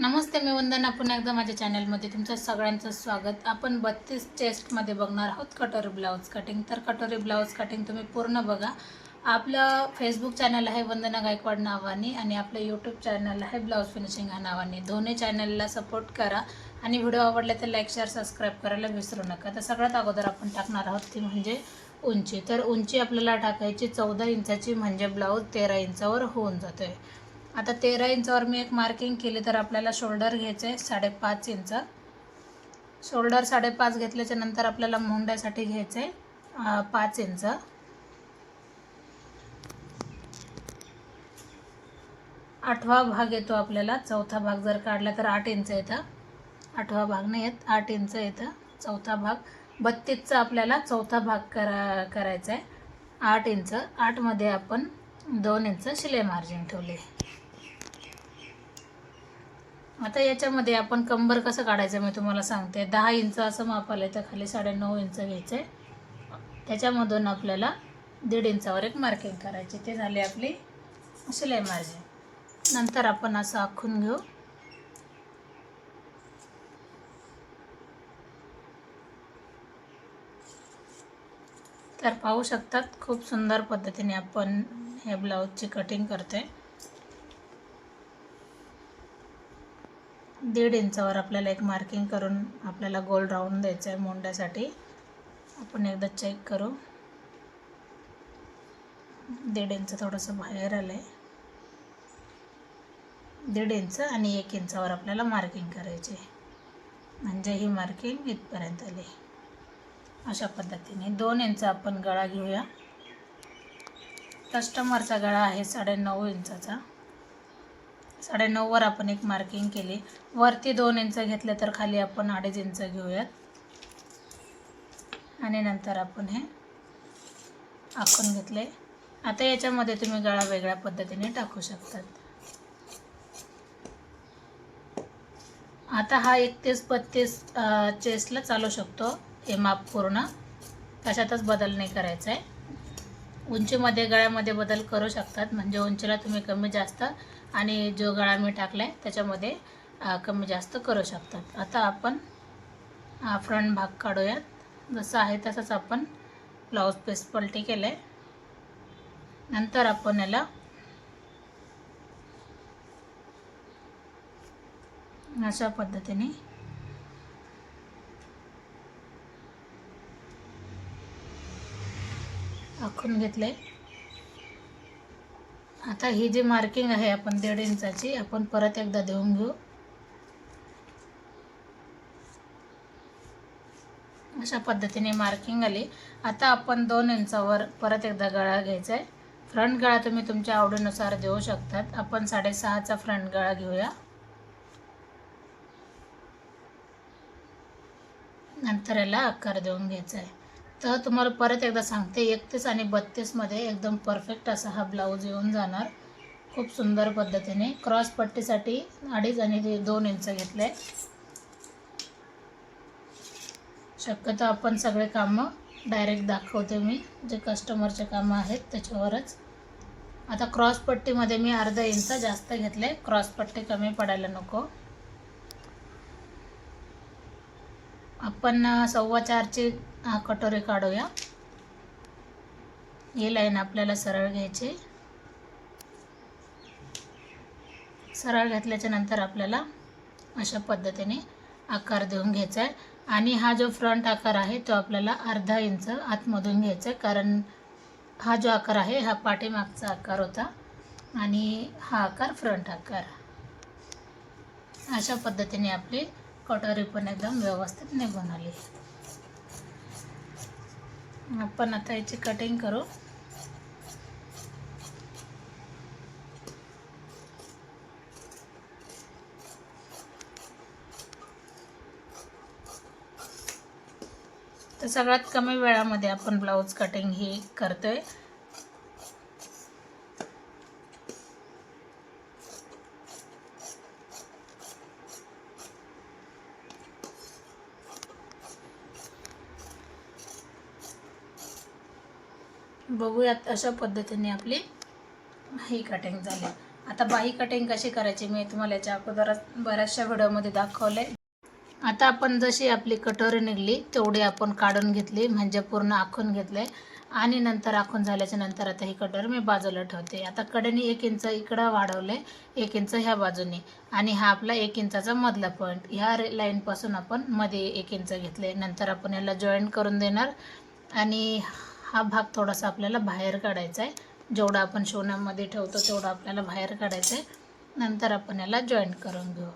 नमस्ते मी वंदना. पुन्हा एकदा माझ्या चॅनलमध्ये तुमचं सगळ्यांचं स्वागत. आपण बत्तीस चेस्टमध्ये बघणार आहोत कटोरी ब्लाऊज कटिंग. तर कटोरी ब्लाऊज कटिंग तुम्ही पूर्ण बघा. आपलं फेसबुक चॅनल आहे वंदना गायकवाड नावाने आणि आपलं यूट्यूब चॅनल आहे ब्लाऊज फिनिशिंग ह्या नावाने. दोन्ही चॅनलला सपोर्ट करा आणि व्हिडिओ आवडला तर लाईक शेअर सबस्क्राईब करायला विसरू नका. तर सगळ्यात अगोदर आपण टाकणार आहोत ती म्हणजे उंची. तर उंची आपल्याला टाकायची चौदा इंचाची म्हणजे ब्लाऊज तेरा इंचावर होऊन जातो आहे आता तेरा इंचावर मी एक मार्किंग केली तर आपल्याला शोल्डर घ्यायचं आहे साडेपाच इंच. शोल्डर साडेपाच घेतल्याच्या नंतर आपल्याला मुंड्यासाठी घ्यायचं आहे पाच इंच. आठवा भाग येतो आपल्याला चौथा भाग जर काढला तर आठ इंच येतं. आठवा भाग नाही येत आठ इंच येतं चौथा भाग. बत्तीसचा आपल्याला चौथा भाग करा करायचा आहे आठ इंच. आठमध्ये आपण दोन इंच शिलाई मार्जिन ठेवले. आता याच्यामध्ये आपण कंबर कसं काढायचं मी तुम्हाला सांगते. दहा इंच असं मापाला तर खाली साडेनऊ इंच घ्यायचं. आहे त्याच्यामधून आपल्याला दीड इंचावर एक मार्किंग करायची. ते झाले आपली शिलाई मार्जिन नंतर आपण असं आखून घेऊ. तर पाहू शकतात खूप सुंदर पद्धतीने आपण हे ब्लाऊजची कटिंग करतोय. दीड इंचावर आपल्याला एक मार्किंग करून आपल्याला गोल राऊंड द्यायचं आहे मोंड्यासाठी आपण एकदा चेक करू. दीड इंच थोडंसं बाहेर आलं आहे दीड इंच आणि एक इंचावर आपल्याला मार्किंग करायची आहे. म्हणजे ही मार्किंग इथपर्यंत आली. अशा पद्धतीने दोन इंच आपण गळा घेऊया. कस्टमरचा गळा आहे साडेनऊ इंचाचा. साडेनऊवर आपण एक मार्किंग केली. वरती दोन इंच घेतले तर खाली आपण अडीच इंच घेऊयात. आणि नंतर आपण हे आखून घेतले. आता याच्यामध्ये तुम्ही गळा वेगळ्या पद्धतीने टाकू शकतात. आता हा एकतीस बत्तीस चेस्टला चालू शकतो. हे माप पूर्ण. कशातच बदल नाही करायचा आहे उंचीमध्ये गळ्यामध्ये बदल करू शकतात. म्हणजे उंचीला तुम्ही कमी जास्त आणि जो गळा मी टाकला आहे त्याच्यामध्ये कमी जास्त करू शकतात. आता आपण हा फ्रंट भाग काढूयात. जसं आहे तसंच आपण ब्लाऊज पीस पलटी केलं आहे नंतर आपण याला अशा पद्धतीने आखून घेतले आता ही जी मार्किंग आहे आपण दीड इंचाची आपण परत एकदा देऊन घेऊ. अशा पद्धतीने मार्किंग आली. आता आपण दोन इंचावर परत एकदा गळा घ्यायचा आहे फ्रंट गळा तुम्ही तुमच्या आवडीनुसार देऊ शकतात. आपण साडेसहाचा फ्रंट गळा घेऊया. नंतर याला आकार देऊन घ्यायचा आहे तर तुम्हाला परत एकदा सांगते एकतीस आणि बत्तीसमध्ये एकदम परफेक्ट असा हा ब्लाऊज येऊन जाणार. खूप सुंदर पद्धतीने. क्रॉस पट्टीसाठी अडीच आणि ते दोन इंच घेतले. शक्यतो आपण सगळे कामं डायरेक्ट दाखवते मी. जे कस्टमरचे कामं आहेत त्याच्यावरच. आता क्रॉस पट्टीमध्ये मी अर्धा इंच जास्त घेतले. क्रॉस पट्टी कमी पडायला नको. आपण सव्वा चारची कटोरी काढूया. ही लाईन आपल्याला सरळ घ्यायची. सरळ घेतल्याच्या नंतर आपल्याला अशा पद्धतीने आकार देऊन घ्यायचा आहे. आणि हा जो फ्रंट आकार आहे तो आपल्याला अर्धा इंच आतमधून घ्यायचा आहे. कारण हा जो आकार आहे हा पाठीमागचा आकार होता. आणि हा आकार फ्रंट आकार. अशा पद्धतीने आपली कटोरी पण एकदम व्यवस्थित निघून आली. आपण आता याची कटिंग करू. तर सगळ्यात कमी वेळामध्ये आपण ब्लाऊज कटिंग ही करतोय. बघूयात अशा पद्धतीने आपली ही कटिंग झाली. आता बाही कटिंग कशी करायची मी तुम्हाला याच्या अगोदरच बऱ्याचशा व्हिडिओमध्ये दाखवले. आता आपण जशी आपली कटोरी निघली तेवढी आपण काढून घेतली म्हणजे पूर्ण आखून घेतले. आणि नंतर आखून झाल्याच्यानंतर आता ही कटोरी मी बाजूला ठेवते. आता कडेने एक इंच इकडं वाढवले एक इंच ह्या बाजूने. आणि हा आपला एक इंचाचा मधला पॉईंट ह्या लाईनपासून आपण मध्ये एक इंच घेतले. नंतर आपण याला जॉईंट करून देणार. आणि हा भाग थोडासा आपल्याला बाहेर काढायचा आहे. जेवढा आपण शोनामध्ये ठेवतो तेवढा आपल्याला बाहेर काढायचं आहे. नंतर आपण याला जॉईंट करून घेऊ.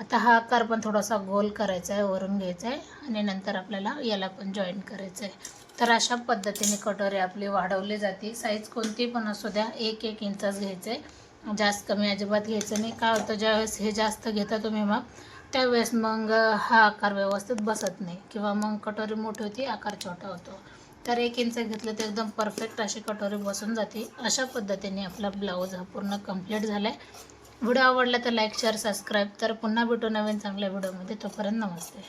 आता हा आकार पण थोडासा गोल करायचा आहे वरून घ्यायचा आहे आणि नंतर आपल्याला याला पण जॉईंट करायचं आहे. तर अशा पद्धतीने कटोरी आपली वाढवली जाते. साईज कोणती पण असू द्या एक एक इंचच घ्यायचं आहे. जास्त कमी अजिबात घ्यायचं नाही. काय होतं ज्यावेळेस हे जास्त घेता तुम्ही मग त्यावेळेस मग हा आकार व्यवस्थित बसत नाही. किंवा मग कटोरी मोठी होती आकार छोटा होतो. तर एक इंच घेतलं तर एकदम परफेक्ट अशी कटोरी बसून जाते. अशा पद्धतीने आपला ब्लाऊज हा पूर्ण कंप्लीट झाला आहे व्हिडिओ आवडला तर लाईक शेअर सबस्क्राईब तर पुन्हा भेटू नवीन चांगल्या व्हिडिओमध्ये तोपर्यंत नमस्ते.